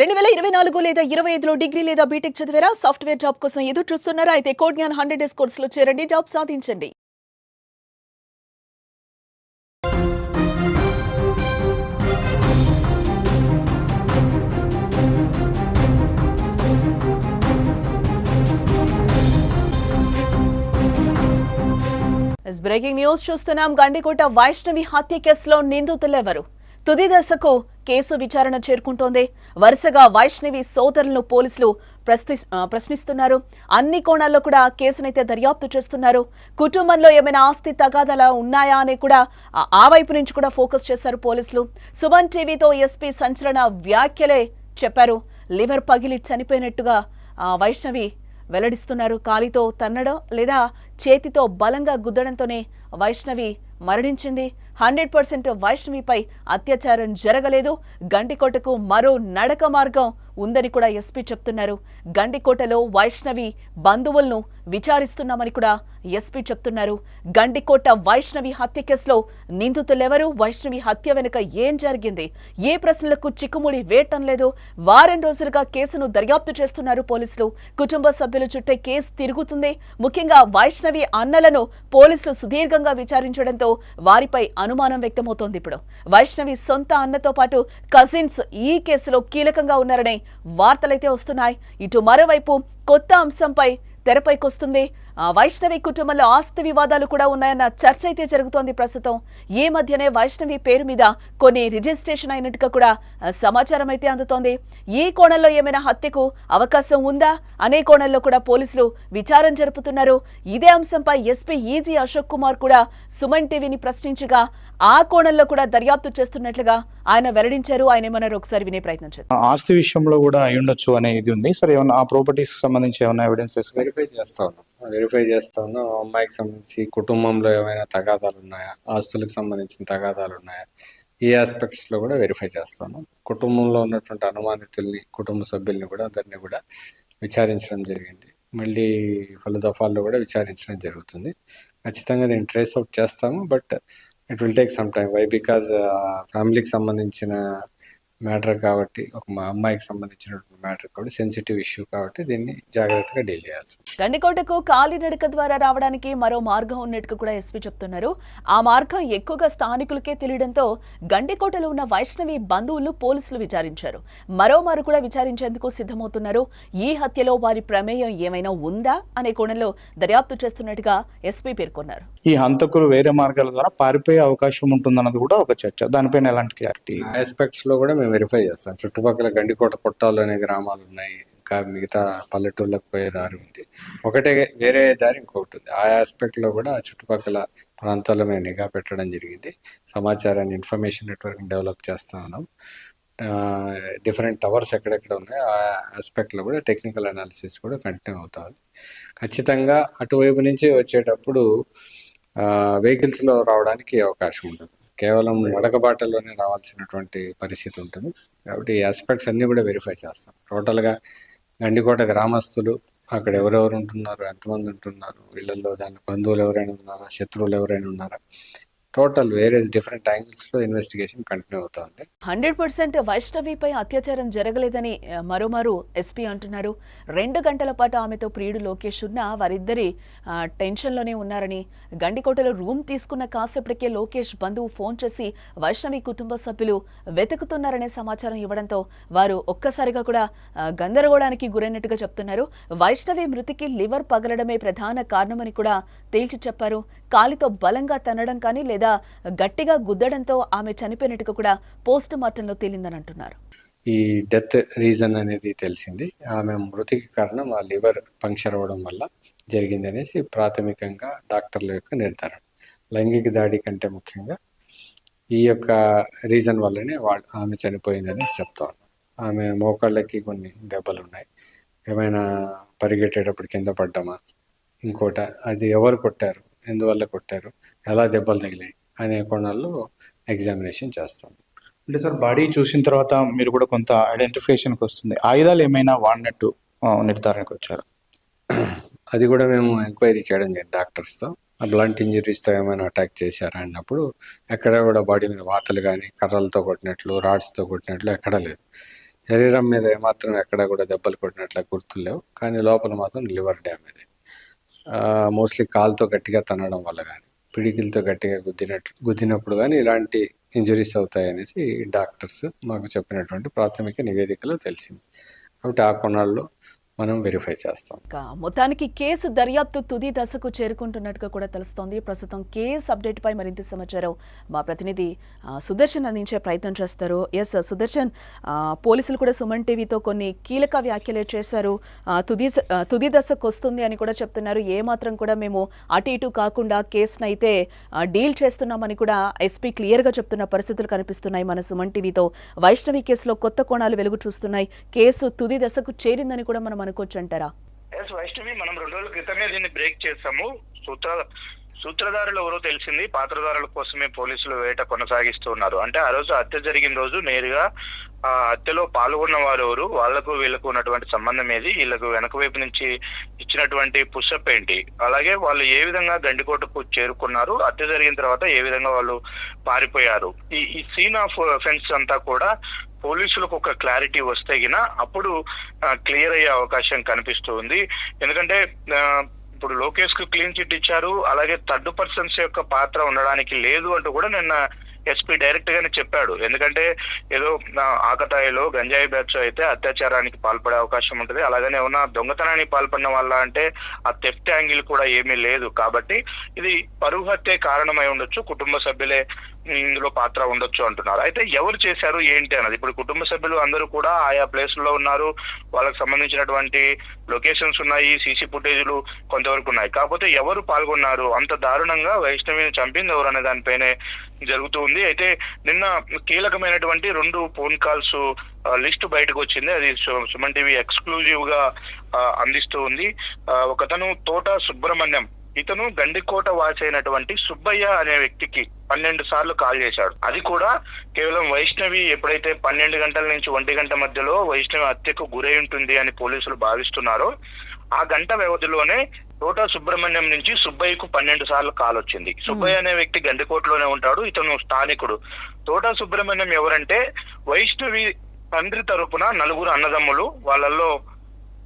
రెండు వేల ఇరవై నాలుగు లేదా ఇరవై ఐదులో డిగ్రీ లేదా బీటెక్ చదివారా? సాఫ్ట్వేర్ జాబ్ కోసం ఎదురు చూస్తున్నారా అయితే కోడ్ జ్ఞాన్ హండ్రెడ్ డేస్ కోర్సులో చేరండి. జాబ్ సాధించండి. బ్రేకింగ్ న్యూస్ చూస్తున్నాం. గండికోట వైష్ణవి హత్య కేసులో నిందితులెవరు? తుది దశకు కేసు విచారణ చేరుకుంటోంది. వరుసగా వైష్ణవి సోదరులను పోలీసులు ప్రశ్నిస్తున్నారు. అన్ని కోణాల్లో కూడా కేసునైతే దర్యాప్తు చేస్తున్నారు. కుటుంబంలో ఏమైనా ఆస్తి తగాదాలు ఉన్నాయా అని కూడా ఆ- వైపు నుంచి కూడా ఫోకస్ చేశారు పోలీసులు. సుమన్ టీవీతో ఎస్పీ సంచలన వ్యాఖ్యలే చెప్పారు. లివర్ పగిలి చనిపోయినట్టుగా వైష్ణవి వెల్లడిస్తున్నారు. కాలితో తన్నడం లేదా చేతితో బలంగా గుద్దడంతోనే వైష్ణవి మరణించింది. హండ్రెడ్ పర్సెంట్ వైష్ణవిపై అత్యాచారం జరగలేదు. గండికోటకు మరో నడక మార్గం ఉందని కూడా ఎస్పీ చెప్తున్నారు. గండికోటలో వైష్ణవి బంధువులను విచారిస్తున్నామని కూడా ఎస్పీ చెప్తున్నారు. గండికోట వైష్ణవి హత్య కేసులో నిందితులెవరు? వైష్ణవి హత్య వెనుక ఏం జరిగింది? ఏ ప్రశ్నలకు చిక్కుముడి వేయటం లేదు. వారం రోజులుగా కేసును దర్యాప్తు చేస్తున్నారు పోలీసులు. కుటుంబ సభ్యుల చుట్టే కేసు తిరుగుతుంది. ముఖ్యంగా వైష్ణవి అన్నలను పోలీసులు సుదీర్ఘంగా విచారించడంతో వారిపై అనుమానం వ్యక్తమవుతోంది ఇప్పుడు. వైష్ణవి సొంత అన్నతో పాటు కజిన్స్ ఈ కేసులో కీలకంగా ఉన్నారనే వార్తలైతే వస్తున్నాయి. ఇటు మరోవైపు కొత్త అంశంపై తెరపైకొస్తుంది. వైష్ణవి కుటుంబంలో ఆస్తి వివాదాలు కూడా ఉన్నాయన్న చర్చ అయితే జరుగుతోంది ప్రస్తుతం. ఈ మధ్యనే వైష్ణవి పేరు మీద కొన్ని రిజిస్ట్రేషన్ అయినట్టుగా కూడా సమాచారం అయితే అందుతోంది. ఈ కోణంలో ఏమైనా హత్యకు అవకాశం ఉందా? అనే కోణంలో కూడా పోలీసులు విచారణ జరుపుతున్నారు. ఇదే అంశంపై ఎస్పీ ఈజీ అశోక్ కుమార్ కూడా సుమన్ టీవీని ప్రశ్నించగా ఆ కోణంలో కూడా దర్యాప్తు చేస్తున్నట్లుగా ఆయన వెల్లడించారు. ఆయన ఏమన్నారు ఒకసారి వినే ప్రయత్నం చేద్దాం. ఆస్తి విషయంలో కూడా అయి ఉండొచ్చు అనే ఇది ఉంది. సరే ఏమన్నా ఆ ప్రాపర్టీస్ సంబంధించి ఏమైనా ఎవిడెన్సెస్ వెరిఫై చేస్తా ఉన్నాం. వెరిఫై చేస్తా ఉన్నాం అమ్మాయికి సంబంధించి కుటుంబంలో ఏమైనా తగాదాలు ఉన్నాయా ఆస్తులకు సంబంధించిన తగాదాలు ఉన్నాయా ఈ ఆస్పెక్ట్స్లో కూడా వెరిఫై చేస్తాను. కుటుంబంలో ఉన్నటువంటి అనుమానితుల్ని కుటుంబ సభ్యుల్ని కూడా అందరినీ కూడా విచారించడం జరిగింది. మళ్ళీ పలు దఫాల్లో కూడా విచారించడం జరుగుతుంది. ఖచ్చితంగా దీన్ని ట్రేస్ అవుట్ చేస్తాము but it will take some time why because ఫ్యామిలీకి సంబంధించిన మ్యాటర్ కాబట్టి ఒక మా అమ్మాయికి సంబంధించినటువంటి మ్యాటర్ కాబట్టి సెన్సిటివ్ ఇష్యూ కాబట్టి దీన్ని జాగ్రత్తగా డీల్ చేయాల్సి ఉంటుంది. గండికోటకు కాలినడక ద్వారా రావడానికి మరో మార్గం ఉన్నట్టుగా కూడా ఎస్పీ చెప్తున్నారు. ఆ మార్గం ఎక్కువగా స్థానికులకే తెలియడంతో గండికోటలో ఉన్న వైష్ణవి బంధువులు పోలీసులు విచారించారు. మరోమారు కూడా విచారించేందుకు సిద్ధమవుతున్నారు. ఈ హత్యలో వారి ప్రమేయం ఏమైనా ఉందా అనే కోణంలో దర్యాప్తు చేస్తున్నట్టుగా ఎస్పీ పేర్కొన్నారు. ఈ హంతకులు వేరే మార్గాల ద్వారా పారిపోయే అవకాశం ఉంటుందన్నది కూడా ఒక చర్చ. దానిపైన ఎలాంటి క్లారిటీ ఆస్పెక్ట్స్లో కూడా మేము వెరిఫై చేస్తాం చుట్టుపక్కల గండికోట కొట్టాలు అనే గ్రామాలు ఉన్నాయి. ఇంకా మిగతా పల్లెటూళ్ళకు పోయే దారి ఉంది. ఒకటే వేరే దారి ఇంకొకటి ఉంది. ఆ ఆస్పెక్ట్లో కూడా ఆ చుట్టుపక్కల ప్రాంతాల్లో మేము నిఘా పెట్టడం జరిగింది. సమాచారాన్ని ఇన్ఫర్మేషన్ నెట్వర్క్ డెవలప్ చేస్తా ఉన్నాం. డిఫరెంట్ టవర్స్ ఎక్కడెక్కడ ఉన్నాయో? ఆ ఆస్పెక్ట్లో కూడా టెక్నికల్ అనాలిసిస్ కూడా కంటిన్యూ అవుతుంది ఖచ్చితంగా అటువైపు నుంచి వచ్చేటప్పుడు వెహికల్స్లో రావడానికి అవకాశం ఉంటుంది. కేవలం నడకబాటలోనే రావాల్సినటువంటి పరిస్థితి ఉంటుంది. కాబట్టి ఈ ఆస్పెక్ట్స్ అన్నీ కూడా వెరిఫై చేస్తాం. టోటల్గా గండికోట గ్రామస్తులు అక్కడ ఎవరెవరు ఉంటున్నారు ఎంతమంది ఉంటున్నారు వీళ్ళల్లో దాని బంధువులు ఎవరైనా ఉన్నారా శత్రువులు ఎవరైనా ఉన్నారా టోటల్ వేరే డిఫరెంట్ యాంగిల్స్లో ఇన్వెస్టిగేషన్ కంటిన్యూ అవుతుంది హండ్రెడ్ పర్సెంట్ వైష్ణవిపై అత్యాచారం జరగలేదని మరోమారు ఎస్పీ అంటున్నారు. రెండు గంటల పాటు ఆమెతో ప్రియుడు లోకేష్ ఉన్న వారిద్దరి టెన్షన్ టెన్షన్లోనే ఉన్నారని. గండికోటలో రూమ్ తీసుకున్న కాసేపటికే లోకేష్ బంధువు ఫోన్ చేసి వైష్ణవి కుటుంబ సభ్యులు వెతుకుతున్నారనే సమాచారం ఇవ్వడంతో వారు ఒక్కసారిగా కూడా గందరగోళానికి గురైనట్టుగా చెప్తున్నారు. వైష్ణవి మృతికి లివర్ పగలడమే ప్రధాన కారణమని కూడా తేల్చి చెప్పారు. కాలితో బలంగా తనడం కానీ మీద గట్టిగా గుద్దడంతో ఆమె చనిపోయినట్టుగా కూడా పోస్ట్ మార్టంలో తేలిందని అంటున్నారు. ఈ డెత్ రీజన్ అనేది తెలిసింది. ఆమె మృతికి కారణం ఆ లివర్ పంక్చర్ అవ్వడం వల్ల జరిగింది అనేసి ప్రాథమికంగా డాక్టర్ల యొక్క నిర్ధారణ. లైంగిక దాడి కంటే ముఖ్యంగా ఈ యొక్క రీజన్ వల్లనే వాళ్ళు ఆమె చనిపోయిందని చెప్తా ఉన్నాం. ఆమె మోకాళ్ళకి కొన్ని దెబ్బలు ఉన్నాయి. ఏమైనా పరిగెట్టేటప్పుడు కింద పడ్డమా? ఇంకోట అది ఎవరు కొట్టారు? ఎందువల్ల కొట్టారు? ఎలా దెబ్బలు తగిలాయి? అనే కోణాల్లో ఎగ్జామినేషన్ చేస్తాం. అంటే సార్ బాడీ చూసిన తర్వాత మీరు కూడా కొంత ఐడెంటిఫికేషన్కి వస్తుంది. ఆయుధాలు ఏమైనా వాడినట్టు నిర్ధారణకు వచ్చారు? అది కూడా మేము ఎంక్వైరీ చేయడం జరిగింది డాక్టర్స్తో. ఆ బ్లంట్ ఇంజరీస్తో ఏమైనా అటాక్ చేశారా అన్నప్పుడు ఎక్కడ కూడా బాడీ మీద వాతలు కానీ కర్రలతో కొట్టినట్లు రాడ్స్తో కొట్టినట్లు ఎక్కడ లేదు. శరీరం మీద ఏమాత్రం ఎక్కడ కూడా దెబ్బలు కొట్టినట్లు గుర్తులు లేవు. కానీ లోపల మాత్రం లివర్ డ్యామేజ్ మోస్ట్లీ కాలుతో గట్టిగా తనడం వల్ల కానీ పిడికిలతో గట్టిగా గుద్దినట్టు గుద్దినప్పుడు కానీ ఇలాంటి ఇంజరీస్ అవుతాయి అనేసి డాక్టర్స్ మాకు చెప్పినటువంటి ప్రాథమిక నివేదికలో తెలిసింది. కాబట్టి ఆ కొనాల్లో మనం వెరిఫై చేస్తాం. మొత్తానికి కేసు దర్యాప్తు తుది దశకు చేరుకుంటున్నట్టుగా కూడా తెలుస్తోంది. ప్రస్తుతం కేసు అప్డేట్ పై మరింత సమాచారం మా ప్రతినిధి సుదర్శన్ అందించే ప్రయత్నం చేస్తారు. ఎస్ సుదర్శన్ పోలీసులు కూడా సుమన్ టీవీతో కొన్ని కీలక వ్యాఖ్యలు చేశారు. తుది తుది దశకు వస్తుంది అని కూడా చెప్తున్నారు. ఏ మాత్రం కూడా మేము అటు ఇటు కాకుండా కేసును అయితే డీల్ చేస్తున్నామని కూడా ఎస్పీ క్లియర్గా చెప్తున్న పరిస్థితులు కనిపిస్తున్నాయి మన సుమన్ టీవీతో. వైష్ణవి కేసులో కొత్త కోణాలు వెలుగు చూస్తున్నాయి. కేసు తుది దశకు చేరిందని కూడా మనం అనుకోవచ్చు అంటారా ఎస్ వైష్ణవి మనం రెండు రోజుల క్రితమే దీన్ని బ్రేక్ చేసాము సూత్ర సూత్రధారులు ఎవరో తెలిసింది. పాత్రధారుల కోసమే పోలీసులు వేట కొనసాగిస్తున్నారు అంటే ఆ రోజు హత్య జరిగిన రోజు నేరుగా ఆ హత్యలో పాల్గొన్న వారు ఎవరు? వాళ్ళకు వీళ్ళకు ఉన్నటువంటి సంబంధం ఏది? వీళ్ళకు వెనక వైపు నుంచి ఇచ్చినటువంటి పుషప్ ఏంటి? అలాగే వాళ్ళు ఏ విధంగా గండికోటకు చేరుకున్నారు? హత్య జరిగిన తర్వాత ఏ విధంగా వాళ్ళు పారిపోయారు? ఈ ఈ సీన్ ఆఫ్ ఫెన్స్ అంతా కూడా పోలీసులకు ఒక క్లారిటీ వస్తే గిన అప్పుడు క్లియర్ అయ్యే అవకాశం కనిపిస్తుంది ఎందుకంటే ఇప్పుడు లోకేష్కు క్లీన్ చిట్ ఇచ్చారు అలాగే థర్డ్ పర్సన్స్ యొక్క పాత్ర ఉండడానికి లేదు అంటూ కూడా నిన్న ఎస్పీ డైరెక్ట్ గానే చెప్పాడు. ఎందుకంటే ఏదో ఆకతాయిలో గంజాయి బ్యాచ్ అయితే అత్యాచారానికి పాల్పడే అవకాశం ఉంటుంది. అలాగనే ఉన్న దొంగతనానికి పాల్పడిన వాళ్ళ అంటే ఆ తెఫ్ట్ యాంగిల్ కూడా ఏమీ లేదు. కాబట్టి ఇది పరువు హత్యే కారణమై ఉండొచ్చు. కుటుంబ సభ్యులే ఇందులో పాత్ర ఉండొచ్చు అంటున్నారు. అయితే ఎవరు చేశారు ఏంటి అన్నది? ఇప్పుడు కుటుంబ సభ్యులు అందరూ కూడా ఆయా ప్లేస్లో ఉన్నారు వాళ్ళకి సంబంధించినటువంటి లొకేషన్స్ ఉన్నాయి సీసీ ఫుటేజ్లు కొంతవరకు ఉన్నాయి. కాకపోతే ఎవరు పాల్గొన్నారు? అంత దారుణంగా వైష్ణవిని చంపింది ఎవరు అనే దానిపైనే జరుగుతూ ఉంది. అయితే నిన్న కీలకమైనటువంటి రెండు ఫోన్ కాల్స్ లిస్ట్ బయటకు వచ్చింది. అది సు- సుమన్ టీవీ ఎక్స్క్లూజివ్గా అందిస్తూ ఉంది. ఒకతను తోట సుబ్రహ్మణ్యం ఇతను గండికోట వాసి అయినటువంటి సుబ్బయ్య అనే వ్యక్తికి పన్నెండు సార్లు కాల్ చేశాడు. అది కూడా కేవలం వైష్ణవి ఎప్పుడైతే పన్నెండు గంటల నుంచి ఒంటి గంట మధ్యలో వైష్ణవి హత్యకు గురై ఉంటుంది అని పోలీసులు భావిస్తున్నారో ఆ గంట వ్యవధిలోనే తోట సుబ్రహ్మణ్యం నుంచి సుబ్బయ్యకు పన్నెండు సార్లు కాల్ వచ్చింది. సుబ్బయ్య అనే వ్యక్తి గండికోటలోనే ఉంటాడు. ఇతను స్థానికుడు. తోట సుబ్రహ్మణ్యం ఎవరంటే వైష్ణవి తండ్రి తరపున నలుగురు అన్నదమ్ములు వాళ్ళల్లో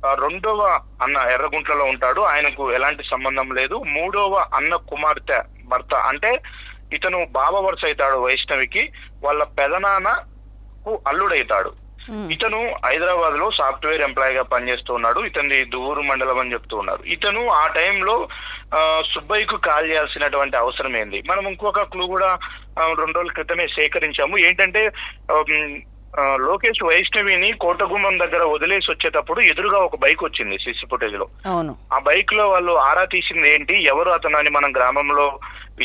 రెండవ అన్న ఎర్రగుంట్లలో ఉంటాడు. ఆయనకు ఎలాంటి సంబంధం లేదు. మూడవ అన్న కుమార్తె భర్త. అంటే ఇతను బావ వరుస అవుతాడు వైష్ణవికి. వాళ్ళ పెదనాన్నకు అల్లుడైతాడు. ఇతను హైదరాబాద్లో సాఫ్ట్వేర్ ఎంప్లాయ్గా పనిచేస్తూ ఉన్నాడు ఇతని దువ్వూరు మండలం అని చెప్తూ ఉన్నారు ఇతను ఆ టైంలో ఆ, సుబ్బయ్యకు కాల్ చేయాల్సినటువంటి అవసరం ఏంది? మనం ఇంకొక క్లూ కూడా రెండు రోజుల క్రితమే సేకరించాము. ఏంటంటే లోకేష్ వైష్ణవిని కోటగుమ్మం దగ్గర వదిలేసి వచ్చేటప్పుడు ఎదురుగా ఒక బైక్ వచ్చింది సీసీ ఫుటేజ్లో ఆ బైక్లో వాళ్ళు ఆరా తీసింది ఏంటి? ఎవరు అతను అని మనం గ్రామంలో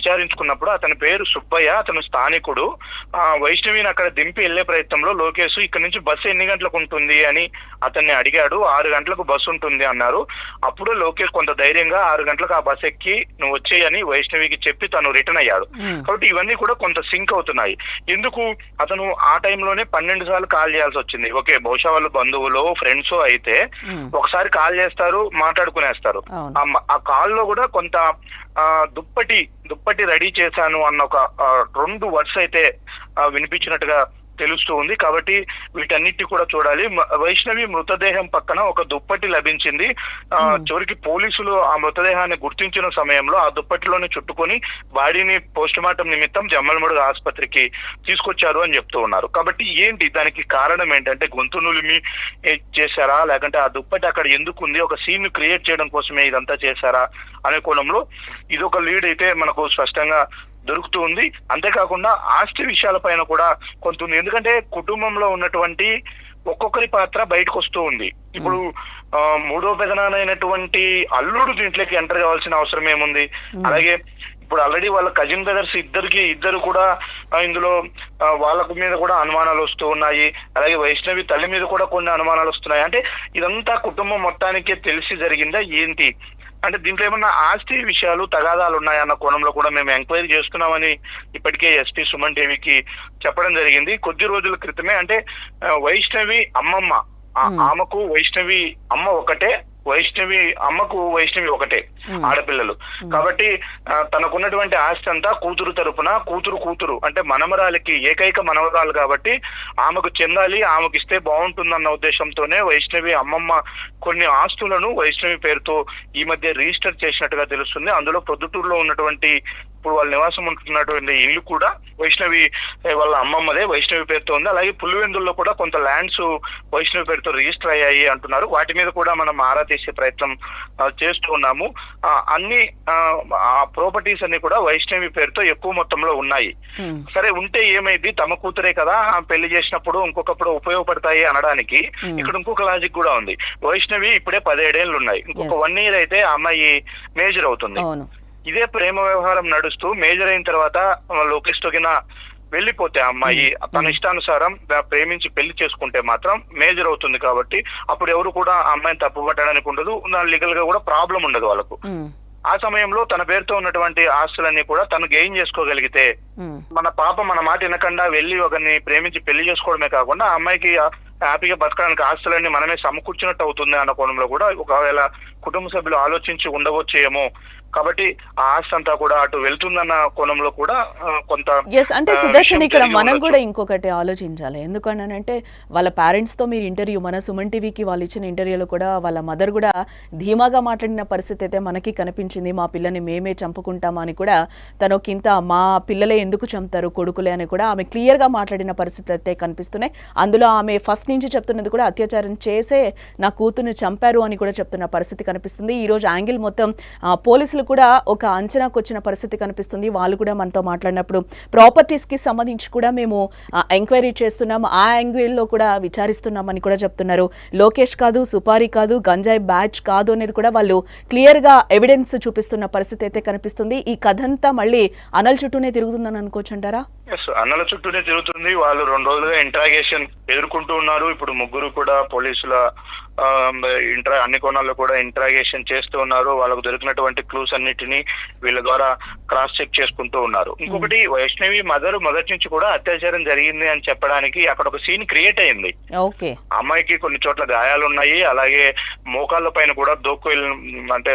విచారించుకున్నప్పుడు అతని పేరు సుబ్బయ్య అతను స్థానికుడు. ఆ వైష్ణవిని అక్కడ దింపి వెళ్ళే ప్రయత్నంలో లోకేష్ ఇక్కడ నుంచి బస్సు ఎన్ని గంటలకు ఉంటుంది అని అతన్ని అడిగాడు. ఆరు గంటలకు బస్సు ఉంటుంది అన్నారు. అప్పుడు లోకేష్ కొంత ధైర్యంగా ఆరు గంటలకు ఆ బస్ ఎక్కి నువ్వు వచ్చేయని వైష్ణవికి చెప్పి తను రిటర్న్ అయ్యాడు. కాబట్టి ఇవన్నీ కూడా కొంత సింక్ అవుతున్నాయి. ఎందుకు? అతను ఆ టైంలోనే పన్నెండు సార్లు కాల్ చేయాల్సి వచ్చింది. ఓకే బహుశా వాళ్ళు బంధువులు ఫ్రెండ్స్ అయితే. ఒకసారి కాల్ చేస్తారు మాట్లాడుకునేస్తారు. ఆ మ- ఆ కాల్లో కూడా కొంత దుప్పటి దుప్పటి రెడీ చేశాను అన్న ఒక రెండు వర్డ్స్ అయితే వినిపించినట్టుగా తెలుస్తూ ఉంది. కాబట్టి వీటన్నిటి కూడా చూడాలి. వైష్ణవి మృతదేహం పక్కన ఒక దుప్పటి లభించింది. ఆ, చివరికి పోలీసులు ఆ మృతదేహాన్ని గుర్తించిన సమయంలో ఆ దుప్పటిలోనే చుట్టుకొని బాడీని పోస్ట్ మార్టం నిమిత్తం జమ్మలమడుగు ఆసుపత్రికి తీసుకొచ్చారు అని చెప్తూ ఉన్నారు. కాబట్టి ఏంటి? దానికి కారణం ఏంటంటే గొంతు నులిమి చేశారా? లేకంటే ఆ దుప్పటి అక్కడ ఎందుకు ఉంది? ఒక సీన్ క్రియేట్ చేయడం కోసమే ఇదంతా చేశారా? అనే కోణంలో ఇది ఒక లీడ్ అయితే మనకు స్పష్టంగా దొరుకుతూ ఉంది. అంతేకాకుండా ఆస్తి విషయాలపైన కూడా కొంత ఉంది. ఎందుకంటే కుటుంబంలో ఉన్నటువంటి ఒక్కొక్కరి పాత్ర బయటకు వస్తూ ఉంది. ఇప్పుడు మూడో పెదనానైనటువంటి అల్లుడు దీంట్లోకి ఎంటర్ కావాల్సిన అవసరం ఏముంది? అలాగే ఇప్పుడు ఆల్రెడీ వాళ్ళ కజిన్ బ్రదర్స్ ఇద్దరికి ఇద్దరు కూడా ఇందులో ఆ, వాళ్ళకు మీద కూడా అనుమానాలు వస్తూ ఉన్నాయి. అలాగే వైష్ణవి తల్లి మీద కూడా కొన్ని అనుమానాలు వస్తున్నాయి. అంటే ఇదంతా కుటుంబం మొత్తానికే తెలిసి జరిగిందా ఏంటి? అంటే దీంట్లో ఏమన్నా ఆస్తి విషయాలు తగాదాలు ఉన్నాయన్న కోణంలో కూడా మేము ఎంక్వైరీ చేస్తున్నామని ఇప్పటికే ఎస్పీ సుమన్ టీవీకి చెప్పడం జరిగింది. కొద్ది రోజుల క్రితమే అంటే వైష్ణవి అమ్మమ్మ. ఆమెకు వైష్ణవి అమ్మ ఒకటే వైష్ణవి అమ్మకు వైష్ణవి ఒకటే ఆడపిల్లలు. కాబట్టి తనకున్నటువంటి ఆస్తి అంతా కూతురు తరపున కూతురు కూతురు అంటే మనమరాలికి ఏకైక మనవరాలు కాబట్టి ఆమెకు చెందాలి ఆమెకు ఇస్తే బాగుంటుందన్న ఉద్దేశంతోనే వైష్ణవి అమ్మమ్మ కొన్ని ఆస్తులను వైష్ణవి పేరుతో ఈ మధ్య రిజిస్టర్ చేసినట్టుగా తెలుస్తుంది. అందులో ప్రొద్దుటూరులో ఉన్నటువంటి ఇప్పుడు వాళ్ళ నివాసం ఉంటున్నటువంటి ఇల్లు కూడా వైష్ణవి వాళ్ళ అమ్మమ్మదే వైష్ణవి పేరుతో ఉంది. అలాగే పులివెందుల్లో కూడా కొంత ల్యాండ్స్ వైష్ణవి పేరుతో రిజిస్టర్ అయ్యాయి అంటున్నారు. వాటి మీద కూడా మనం ఆరా తీసే ప్రయత్నం చేస్తూ ఉన్నాము. అన్ని ఆ, ప్రాపర్టీస్ అన్ని కూడా వైష్ణవి పేరుతో ఎక్కువ మొత్తంలో ఉన్నాయి. సరే ఉంటే ఏమైంది? తమ కూతురే కదా పెళ్ళి చేసినప్పుడు ఇంకొకప్పుడు ఉపయోగపడతాయి అనడానికి. ఇక్కడ ఇంకొక లాజిక్ కూడా ఉంది. వైష్ణవి ఇప్పుడే పదిహేడేళ్ళు ఉన్నాయి. ఇంకొక. వన్ ఇయర్ అయితే అమ్మాయి మేజర్ అవుతుంది. ఇదే ప్రేమ వ్యవహారం నడుస్తూ మేజర్ అయిన తర్వాత లోకేష్ తొగిన వెళ్ళిపోతే ఆ అమ్మాయి తన ఇష్టానుసారం ప్రేమించి పెళ్ళి చేసుకుంటే మాత్రం మేజర్ అవుతుంది కాబట్టి అప్పుడు ఎవరు కూడా అమ్మాయిని తప్పుపట్టడానికి ఉండదు. లీగల్గా కూడా ప్రాబ్లం ఉండదు వాళ్ళకు. ఆ సమయంలో తన పేరుతో ఉన్నటువంటి ఆస్తులన్నీ కూడా తను గెయిన్ చేసుకోగలిగితే మన పాప మన మాట వినకుండా వెళ్ళి ఒకరిని ప్రేమించి పెళ్ళి చేసుకోవడమే కాకుండా ఆ అమ్మాయికి హ్యాపీగా బతకడానికి ఆస్తులన్నీ మనమే సమకూర్చినట్టు అవుతుంది అన్న కోణంలో కూడా ఒకవేళ కుటుంబ సభ్యులు ఆలోచించి ఉండవచ్చేమో కాబట్టి ఆ ఆస్తి అంతా కూడా అటు వెళ్తుందన్న కోణంలో కూడా కొంత ఎస్ అంటే సుదర్శన్ ఇక్కడ మనం. కూడా ఇంకొకటి ఆలోచించాలి. ఎందుకనంటే వాళ్ళ parents తో మీరు ఇంటర్వ్యూ మన సుమన్ టీవీకి వాళ్ళు ఇచ్చిన ఇంటర్వ్యూలో కూడా వాళ్ళ మదర్ కూడా ధీమాగా మాట్లాడిన పరిస్థితి అయితే మనకి కనిపించింది. మా పిల్లని మేమే చంపుకుంటామా అని కూడా తను కింద మా పిల్లలే ఎందుకు చంపుతారు కొడుకులే అని కూడా ఆమె క్లియర్గా మాట్లాడిన పరిస్థితులు అయితే కనిపిస్తున్నాయి. అందులో ఆమె ఫస్ట్ నుంచి చెప్తున్నది కూడా అత్యాచారం చేసే నా కూతుర్ని చంపారు అని కూడా చెప్తున్న పరిస్థితి కనిపిస్తుంది. ఈ రోజు యాంగిల్ మొత్తం ఆ, పోలీసులు కూడా ఒక అంచనాకు వచ్చిన పరిస్థితి కనిపిస్తుంది. వాళ్ళు కూడా మనతో మాట్లాడినప్పుడు ప్రాపర్టీస్కి సంబంధించి కూడా మేము ఎంక్వైరీ చేస్తున్నాం. ఆ యాంగిల్లో కూడా విచారిస్తున్నామని కూడా చెప్తున్నారు. లోకేష్ కాదు సుపారీ కాదు గంజాయి బ్యాచ్ కాదు అనేది కూడా వాళ్ళు క్లియర్గా ఎవిడెన్స్ చూపిస్తున్న పరిస్థితి అయితే కనిపిస్తుంది. ఈ కథంతా మళ్ళీ అనల్ చుట్టూనే తిరుగుతుందని అనుకోవచ్చు అంటారా అన్నల చుట్టూనే తిరుగుతుంది. వాళ్ళు రెండు రోజులుగా ఇంట్రాగేషన్ ఎదుర్కొంటూ ఉన్నారు. ఇప్పుడు ముగ్గురు కూడా పోలీసుల ఇంట్రా అన్ని కోణాల్లో కూడా ఇంట్రాగేషన్ చేస్తూ ఉన్నారు. వాళ్ళకు దొరికినటువంటి క్లూస్ అన్నిటిని వీళ్ళ ద్వారా క్రాస్ చెక్ చేసుకుంటూ ఉన్నారు. ఇంకొకటి వైష్ణవి మదర్ మొదటి నుంచి కూడా అత్యాచారం జరిగింది అని చెప్పడానికి అక్కడ ఒక సీన్ క్రియేట్ అయింది. అమ్మాయికి కొన్ని చోట్ల గాయాలు ఉన్నాయి అలాగే మోకాళ్ళ పైన కూడా దోక్కు అంటే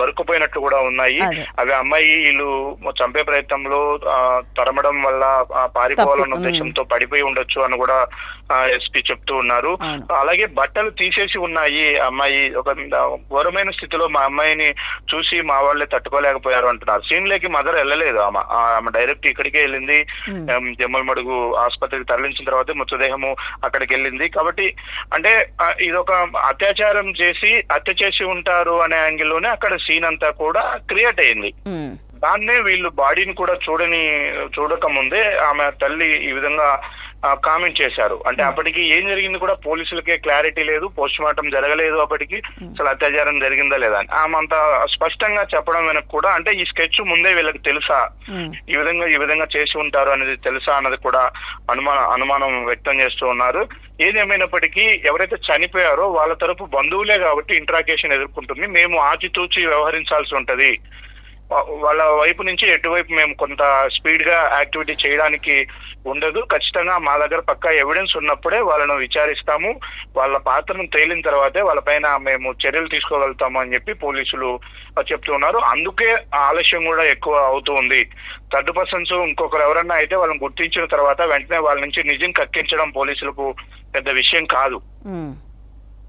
బరుకుపోయినట్లు కూడా ఉన్నాయి. అవి అమ్మాయి వీళ్ళు చంపే ప్రయత్నంలో తరమడం వల్ల పారిపోవాలన్న ఉద్దేశంతో పడిపోయి ఉండొచ్చు అని కూడా ఎస్పీ చెప్తూ ఉన్నారు. అలాగే బట్టలు తీసేసి ఉన్నాయి. అమ్మాయి ఒక ఘోరమైన స్థితిలో మా అమ్మాయిని చూసి మా వాళ్ళే తట్టుకోలేకపోయారు అంటున్నారు. సీన్ లేకి మదర్ వెళ్ళలేదు ఆమె. ఆమె డైరెక్ట్ ఇక్కడికే వెళ్ళింది. జమ్మలమడుగు ఆసుపత్రికి తరలించిన తర్వాత మృతదేహము అక్కడికి వెళ్ళింది. కాబట్టి అంటే ఇదొక అత్యాచారం చేసి హత్య చేసి ఉంటారు అనే యాంగిల్లోనే అక్కడ సీన్ అంతా కూడా క్రియేట్ అయింది. దాన్నే వీళ్ళు బాడీని కూడా చూడని చూడక ముందే ఆమె తల్లి ఈ విధంగా కామెంట్ చేశారు. అంటే అప్పటికి ఏం జరిగింది కూడా పోలీసులకే క్లారిటీ లేదు పోస్ట్ మార్టం జరగలేదు అప్పటికి. అసలు అత్యాచారం జరిగిందా లేదా అని. ఆమె అంత స్పష్టంగా చెప్పడం వెనక కూడా అంటే ఈ స్కెచ్ ముందే వీళ్ళకి తెలుసా? ఉమ్, ఈ విధంగా ఈ విధంగా చేసి ఉంటారు అనేది తెలుసా అన్నది కూడా అనుమాన అనుమానం వ్యక్తం చేస్తూ ఉన్నారు. ఏదేమైనప్పటికీ ఎవరైతే చనిపోయారో వాళ్ళ తరపు బంధువులే కాబట్టి ఇంట్రాకేషన్ ఎదుర్కొంటుంది. మేము ఆచితూచి వ్యవహరించాల్సి ఉంటది. వాళ్ళ వైపు నుంచి ఎటువైపు మేము కొంత స్పీడ్గా యాక్టివిటీ చేయడానికి ఉండదు. ఖచ్చితంగా మా దగ్గర పక్కా ఎవిడెన్స్ ఉన్నప్పుడే వాళ్ళను విచారిస్తాము. వాళ్ళ పాత్రను తేలిన తర్వాతే వాళ్ళపైన మేము చర్యలు తీసుకోగలుగుతాము అని చెప్పి పోలీసులు చెప్తూ ఉన్నారు. అందుకే ఆ ఆలస్యం కూడా ఎక్కువ అవుతూ ఉంది. థర్డ్ పర్సన్స్ ఇంకొకరు ఎవరన్నా అయితే వాళ్ళని గుర్తించిన తర్వాత వెంటనే వాళ్ళ నుంచి నిజం కక్కించడం పోలీసులకు పెద్ద విషయం కాదు.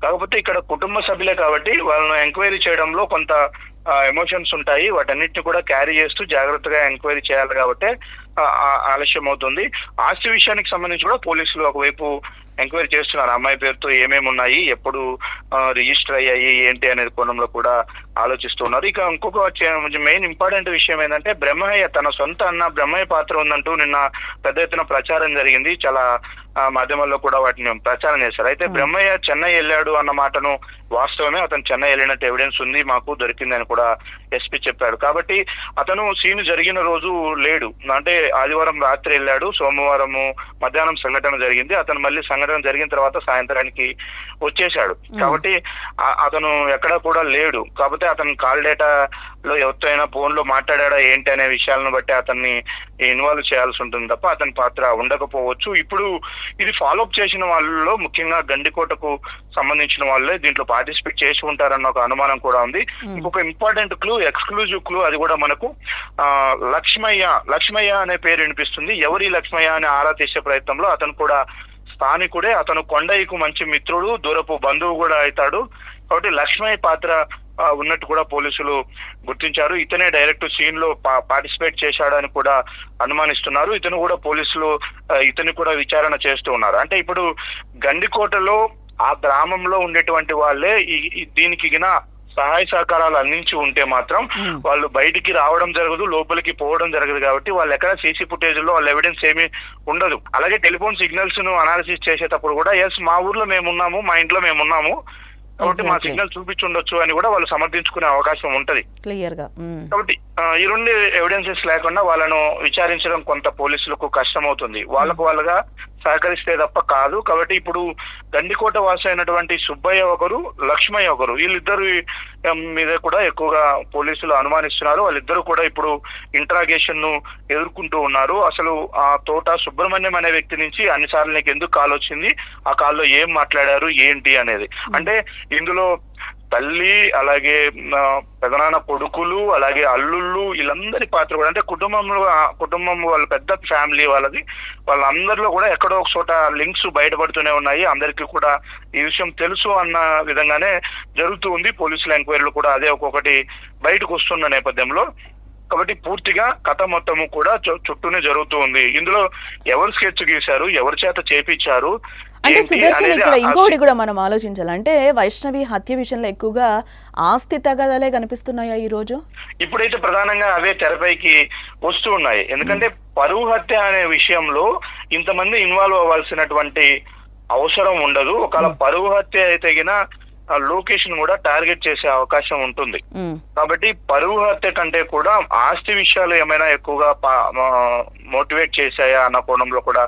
కాకపోతే ఇక్కడ కుటుంబ సభ్యులే కాబట్టి వాళ్ళను ఎంక్వైరీ చేయడంలో కొంత ఎమోషన్స్ ఉంటాయి. వాటన్నిటిని కూడా క్యారీ చేస్తూ జాగ్రత్తగా ఎంక్వైరీ చేయాలి కాబట్టి ఆలస్యం అవుతుంది. ఆస్తి విషయానికి సంబంధించి కూడా పోలీసులు ఒకవైపు ఎంక్వైరీ చేస్తున్నారు. అమ్మాయి పేరుతో ఏమేమి ఉన్నాయి ఎప్పుడు రిజిస్టర్ అయ్యాయి ఏంటి అనేది కోణంలో కూడా ఆలోచిస్తున్నారు ఇక ఇంకొక మెయిన్ ఇంపార్టెంట్ విషయం ఏంటంటే బ్రహ్మయ్య తన సొంత అన్న బ్రహ్మయ్య పాత్ర ఉందంటూ నిన్న పెద్ద ఎత్తున ప్రచారం జరిగింది. చాలా మాధ్యమాల్లో కూడా వాటిని ప్రచారం చేశారు. అయితే బ్రహ్మయ్య చెన్నై వెళ్ళాడు అన్న మాటను వాస్తవమే అతను చెన్నై వెళ్ళినట్టు ఎవిడెన్స్ ఉంది మాకు దొరికిందని కూడా ఎస్పీ చెప్పాడు. కాబట్టి అతను సీన్ జరిగిన రోజు లేడు. అంటే ఆదివారం రాత్రి వెళ్ళాడు సోమవారము మధ్యాహ్నం సంఘటన జరిగింది. అతను మళ్ళీ సంఘటన జరిగిన తర్వాత సాయంత్రానికి వచ్చేశాడు. కాబట్టి అతను ఎక్కడ కూడా లేడు. కాకపోతే అతను కాల్ డేటా లో ఎవరితో అయినా ఫోన్లో మాట్లాడా ఏంటి అనే విషయాలను బట్టి అతన్ని ఇన్వాల్వ్ చేయాల్సి ఉంటుంది తప్ప అతని పాత్ర ఉండకపోవచ్చు. ఇప్పుడు ఇది ఫాలోఅప్ చేసిన వాళ్ళలో ముఖ్యంగా గండికోటకు సంబంధించిన వాళ్ళే దీంట్లో పార్టిసిపేట్ చేసి ఉంటారన్న ఒక అనుమానం కూడా ఉంది. ఇంకొక ఇంపార్టెంట్ క్లూ ఎక్స్క్లూజివ్ క్లూ అది కూడా మనకు ఆ, లక్ష్మయ్య లక్ష్మయ్య అనే పేరు వినిపిస్తుంది. ఎవరి లక్ష్మయ్య అని ఆరా తీసే ప్రయత్నంలో అతను కూడా స్థానికుడే. అతను కొండయ్యకు మంచి మిత్రుడు దూరపు బంధువు కూడా అవుతాడు. కాబట్టి లక్ష్మయ్య పాత్ర ఉన్నట్టు కూడా పోలీసులు గుర్తించారు. ఇతనే డైరెక్ట్ సీన్లో పార్టిసిపేట్ చేశాడని కూడా అనుమానిస్తున్నారు. ఇతను కూడా పోలీసులు ఇతని కూడా విచారణ చేస్తూ ఉన్నారు. అంటే ఇప్పుడు గండికోటలో ఆ గ్రామంలో ఉండేటువంటి వాళ్ళే దీనికి గిన సహాయ సహకారాలు అందించి ఉంటే మాత్రం. వాళ్ళు బయటికి రావడం జరగదు లోపలికి పోవడం జరగదు కాబట్టి వాళ్ళు ఎక్కడ సీసీ ఫుటేజ్లో వాళ్ళ ఎవిడెన్స్ ఏమీ ఉండదు అలాగే టెలిఫోన్ సిగ్నల్స్ను అనాలిసిస్ చేసేటప్పుడు కూడా ఎస్ మా ఊర్లో మేము ఉన్నాము మా ఇంట్లో మేము ఉన్నాము కాబట్టి మా. సిగ్నల్ చూపించుండొచ్చు అని కూడా వాళ్ళు సమర్థించుకునే అవకాశం ఉంటది క్లియర్గా. కాబట్టి ఈ రెండు ఎవిడెన్సెస్ లేకుండా వాళ్ళను విచారించడం కొంత పోలీసులకు కష్టమవుతుంది వాళ్ళకు వాళ్ళగా సహకరిస్తే తప్ప కాదు. కాబట్టి ఇప్పుడు గండికోట వాసి అయినటువంటి సుబ్బయ్య ఒకరు లక్ష్మయ్య ఒకరు. వీళ్ళిద్దరు మీద కూడా ఎక్కువగా పోలీసులు అనుమానిస్తున్నారు. వాళ్ళిద్దరూ కూడా ఇప్పుడు ఇంట్రాగేషన్ను ఎదుర్కొంటూ ఉన్నారు. అసలు ఆ తోట సుబ్రహ్మణ్యం అనే వ్యక్తి నుంచి అన్నిసార్లు నీకు ఎందుకు కాల్ వచ్చింది? ఆ కాల్లో ఏం మాట్లాడారు? ఏంటి అనేది. అంటే ఇందులో తల్లి అలాగే పెదనాన్న కొడుకులు అలాగే అల్లుళ్ళు వీళ్ళందరి పాత్ర కూడా అంటే కుటుంబంలో కుటుంబం వాళ్ళ పెద్ద ఫ్యామిలీ వాళ్ళది. వాళ్ళందరిలో కూడా ఎక్కడో ఒక చోట లింక్స్ బయటపడుతూనే ఉన్నాయి. అందరికీ కూడా ఈ విషయం తెలుసు అన్న విధంగానే జరుగుతూ ఉంది. పోలీసుల ఎంక్వైరీలు కూడా అదే ఒక్కొక్కటి బయటకు వస్తున్న నేపథ్యంలో. కాబట్టి పూర్తిగా కథ మొత్తము కూడా చు- చుట్టూనే జరుగుతూ ఉంది. ఇందులో ఎవరు స్కెచ్ గీశారు? ఎవరి చేత చేపించారు? అంటే సుదర్శన్ ఇక్కడ ఇంకోటి కూడా మనం ఆలోచించాలి. అంటే వైష్ణవి హత్య విషయంలో ఎక్కువగా ఆస్తి తగాదాలే కనిపిస్తున్నాయా ఈ రోజు? ఇప్పుడైతే ప్రధానంగా అవే తెరపైకి వస్తూ ఉన్నాయి. ఎందుకంటే పరువు హత్య అనే విషయంలో ఇంతమంది ఇన్వాల్వ్ అవ్వాల్సినటువంటి అవసరం ఉండదు. ఒకవేళ పరువు హత్య అయితే లొకేషన్ కూడా టార్గెట్ చేసే అవకాశం ఉంటుంది. కాబట్టి పరువు హత్య కంటే కూడా ఆస్తి విషయాలు ఏమైనా ఎక్కువగా మోటివేట్ చేశాయా అన్న కోణంలో కూడా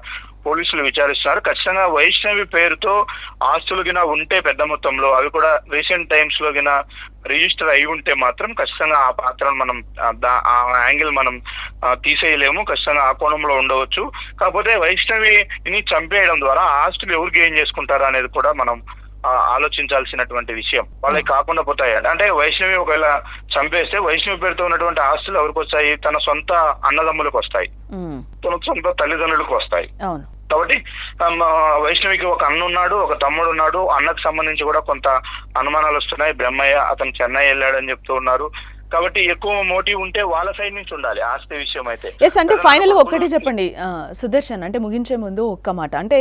పోలీసులు విచారిస్తున్నారు ఖచ్చితంగా వైష్ణవి పేరుతో ఆస్తులు గిన ఉంటే పెద్ద మొత్తంలో అవి కూడా రీసెంట్ టైమ్స్లో గిన రిజిస్టర్ అయి ఉంటే మాత్రం ఖచ్చితంగా ఆ పాత్రను మనం ఆ యాంగిల్ మనం తీసేయలేము. ఖచ్చితంగా ఆ కోణంలో ఉండవచ్చు. కాకపోతే వైష్ణవిని చంపేయడం ద్వారా ఆస్తులు ఎవరు గెయిన్ చేసుకుంటారా అనేది కూడా మనం ఆలోచించాల్సినటువంటి విషయం. వాళ్ళకి కాకుండా పోతాయి. అంటే వైష్ణవి ఒకవేళ చంపేస్తే వైష్ణవి పేరుతో ఉన్నటువంటి ఆస్తులు ఎవరికి వస్తాయి? తన సొంత అన్నదమ్ములకు వస్తాయి. మ్మ్. తన సొంత తల్లిదండ్రులకు వస్తాయి. అవును. కాబట్టి వైష్ణవికి ఒక అన్న ఉన్నాడు ఒక తమ్ముడు ఉన్నాడు. అన్నకు సంబంధించి కూడా కొంత అనుమానాలు వస్తున్నాయి. బ్రహ్మయ్య అతను చెన్నై వెళ్ళాడని చెప్తూ ఉన్నారు. కాబట్టి ఎక్కువ మోటివ్ ఉంటే వాళ్ళ సైడ్ నుంచి ఉండాలి ఆస్తి విషయం అయితే ఎస్ అంటే ఫైనల్ ఒక్కటి చెప్పండి. సుదర్శన్ అంటే ముగించే ముందు ఒక్క మాట. అంటే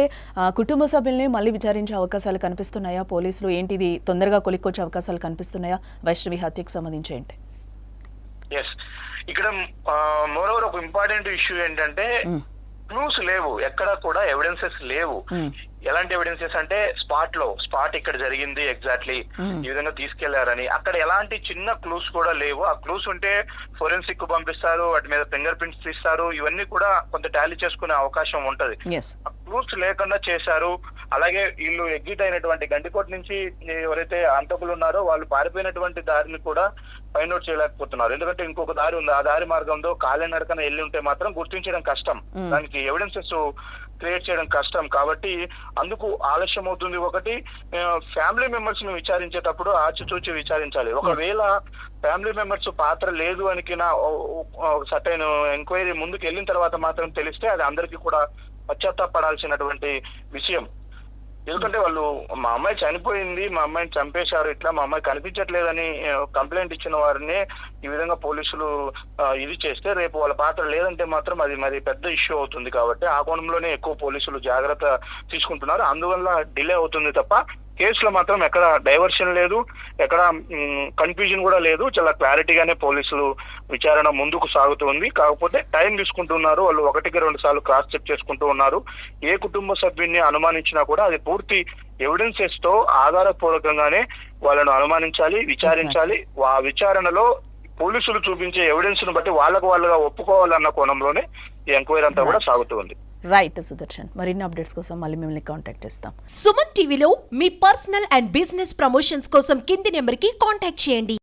కుటుంబ సభ్యుల్ని మళ్ళీ విచారించే అవకాశాలు కనిపిస్తున్నాయా? పోలీసులు ఏంటిది? తొందరగా కొలిక్కొచ్చే అవకాశాలు కనిపిస్తున్నాయా? వైష్ణవి హత్యకు సంబంధించి ఏంటి ఎస్ ఇక్కడ మోరోవర్ ఒక ఇంపార్టెంట్ ఇష్యూ ఏంటంటే మ్మ్. క్లూస్ లేవు. ఎక్కడ కూడా ఎవిడెన్సెస్ లేవు. మ్మ్. ఎలాంటి ఎవిడెన్సెస్ అంటే స్పాట్లో స్పాట్ ఇక్కడ జరిగింది ఎగ్జాక్ట్లీ Hmm. ఈ విధంగా తీసుకెళ్ళారని. అక్కడ ఎలాంటి చిన్న క్లూస్ కూడా లేవు. ఆ క్లూస్ ఉంటే ఫోరెన్సిక్కు పంపిస్తారు వాటి మీద ఫింగర్ ప్రింట్స్ తీస్తారు. ఇవన్నీ కూడా కొంత టాలీ చేసుకునే అవకాశం ఉంటది. ఆ క్లూస్ లేకుండా చేశారు. అలాగే వీళ్ళు ఎగ్జిట్ అయినటువంటి గండికోట నుంచి ఎవరైతే అంతకులు ఉన్నారో వాళ్ళు పారిపోయినటువంటి దారిని కూడా ఫైండ్ అవుట్ చేయలేకపోతున్నారు. ఎందుకంటే ఇంకొక దారి ఉంది. ఆ దారి మార్గంలో కాలినడకన వెళ్ళి ఉంటే మాత్రం గుర్తించడం కష్టం. దానికి ఎవిడెన్సెస్ క్రియేట్ చేయడం కష్టం. కాబట్టి అందుకు ఆలస్యం అవుతుంది. ఒకటి ఫ్యామిలీ మెంబర్స్ను విచారించేటప్పుడు ఆచితూచి విచారించాలి. ఒకవేళ ఫ్యామిలీ మెంబర్స్ పాత్ర లేదు అనికిన సటైన్ ఎంక్వైరీ ముందుకు వెళ్ళిన తర్వాత మాత్రం తెలిస్తే అది అందరికీ కూడా పశ్చాత్తాపడాల్సినటువంటి విషయం. ఎందుకంటే వాళ్ళు మా అమ్మాయి చనిపోయింది మా అమ్మాయిని చంపేశారు ఇట్లా మా అమ్మాయి కనిపించట్లేదని కంప్లైంట్ ఇచ్చిన వారిని ఈ విధంగా పోలీసులు ఇది చేస్తే రేపు వాళ్ళ పాత్ర లేదంటే మాత్రం అది మరి పెద్ద ఇష్యూ అవుతుంది కాబట్టి ఆ కోణంలోనే ఎక్కువ పోలీసులు జాగ్రత్త తీసుకుంటున్నారు. అందువల్ల డిలే అవుతుంది తప్ప కేసులో మాత్రం ఎక్కడ డైవర్షన్ లేదు ఎక్కడ కన్ఫ్యూజన్ కూడా లేదు. చాలా క్లారిటీగానే పోలీసులు విచారణ ముందుకు సాగుతుంది. కాకపోతే టైం తీసుకుంటున్నారు. వాళ్ళు ఒకటికి రెండు సార్లు క్రాస్ చెక్ చేసుకుంటూ ఉన్నారు. ఏ కుటుంబ సభ్యున్ని అనుమానించినా కూడా అది పూర్తి ఎవిడెన్సెస్తో ఆధారపూర్వకంగానే వాళ్ళను అనుమానించాలి విచారించాలి. ఆ విచారణలో పోలీసులు చూపించే ఎవిడెన్స్ను బట్టి వాళ్ళకు వాళ్ళుగా ఒప్పుకోవాలన్న కోణంలోనే ఈ ఎంక్వైరీ అంతా కూడా సాగుతుంది. రైట్ సుదర్శన్. మరిన్ని అప్డేట్స్ కోసం మళ్ళీ మిమ్మల్ని కాంటాక్ట్ చేస్తాం. సుమన్ టీవీలో మీ పర్సనల్ అండ్ బిజినెస్ ప్రమోషన్స్ కోసం కింది నెంబర్కి కాంటాక్ట్ చేయండి.